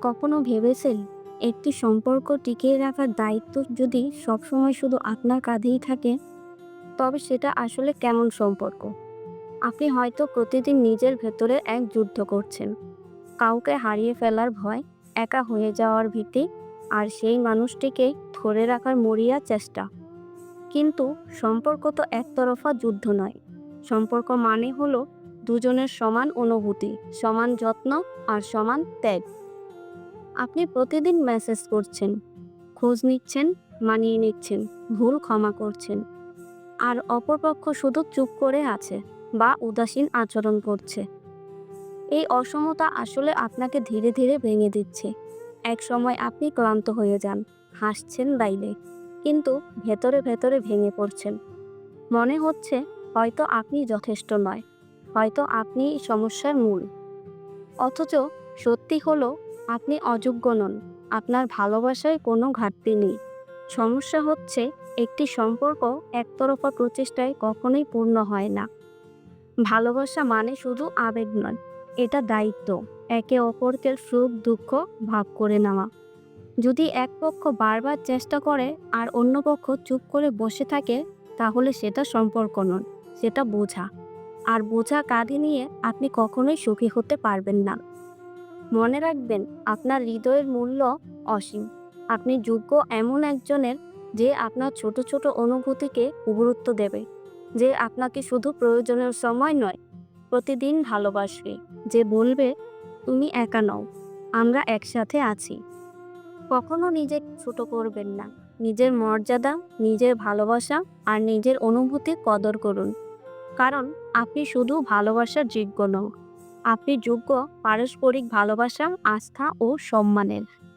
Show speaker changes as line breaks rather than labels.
কখনো ভেবেছেন একটি সম্পর্ক টিকিয়ে রাখার দায়িত্ব যদি সবসময় শুধু আপনার কাঁধেই থাকে? তবে সেটা আসলে কেমন সম্পর্ক? আপনি হয়তো প্রতিদিন নিজের ভেতরে এক যুদ্ধ করছেন। কাউকে হারিয়ে ফেলার ভয়, একা হয়ে যাওয়ার ভীতি আর সেই মানুষটিকে ধরে রাখার মরিয়া চেষ্টা। কিন্তু সম্পর্ক তো একতরফা যুদ্ধ নয়। সম্পর্ক মানে হলো দুজনের সমান অনুভূতি, সমান যত্ন আর সমান ত্যাগ। আপনি প্রতিদিন মেসেজ করছেন, খোঁজ নিচ্ছেন, মানিয়ে নিচ্ছেন, ভুল ক্ষমা করছেন। আর অপরপক্ষ শুধু চুপ করে আছে বা উদাসীন আচরণ করছে। এই অসমতা আসলে আপনাকে ধীরে ধীরে ভেঙে দিচ্ছে। এক সময় আপনি ক্লান্ত হয়ে যান, হাসছেন বাইরে কিন্তু ভেতরে ভেতরে ভেঙে পড়ছেন। মনে হচ্ছে হয়তো আপনি যথেষ্ট নয়, হয়তো আপনি সমস্যার মূল। অথচ সত্যি হলো আপনি অযোগ্য নন। আপনার ভালোবাসায় কোনো ঘাটতি নেই। সমস্যা হচ্ছে, একটি সম্পর্ক একতরফা প্রচেষ্টায় কখনোই পূর্ণ হয় না। ভালোবাসা মানে শুধু আবেগ নয়, এটা দায়িত্ব, একে অপরকে সুখ, দুঃখ ভাগ করে নেওয়া। যদি এক পক্ষ বারবার চেষ্টা করে আর অন্য পক্ষ চুপ করে বসে থাকে, তাহলে সেটা সম্পর্ক নন সেটা বোঝা। আর বোঝা কাঁধে নিয়ে আপনি কখনোই সুখী হতে পারবেন না। মনে রাখবেন, আপনার হৃদয়ের মূল্য অসীম। আপনি যোগ্য এমন একজনের যে আপনার ছোট ছোট অনুভূতিকে গুরুত্ব দেবে, যে আপনাকে শুধু প্রয়োজনের সময় নয়, প্রতিদিন ভালোবাসবে, যে বলবে, তুমি একা নও, আমরা একসাথে আছি। কখনো নিজে ছোট করবেন না। নিজের মর্যাদা, নিজের ভালোবাসা আর নিজের অনুভূতি কদর করুন। কারণ, আপনি শুধু ভালোবাসার যোগ্য নন আপনি যোগ্য পারস্পরিক ভালোবাসা আস্থা ও সম্মানের।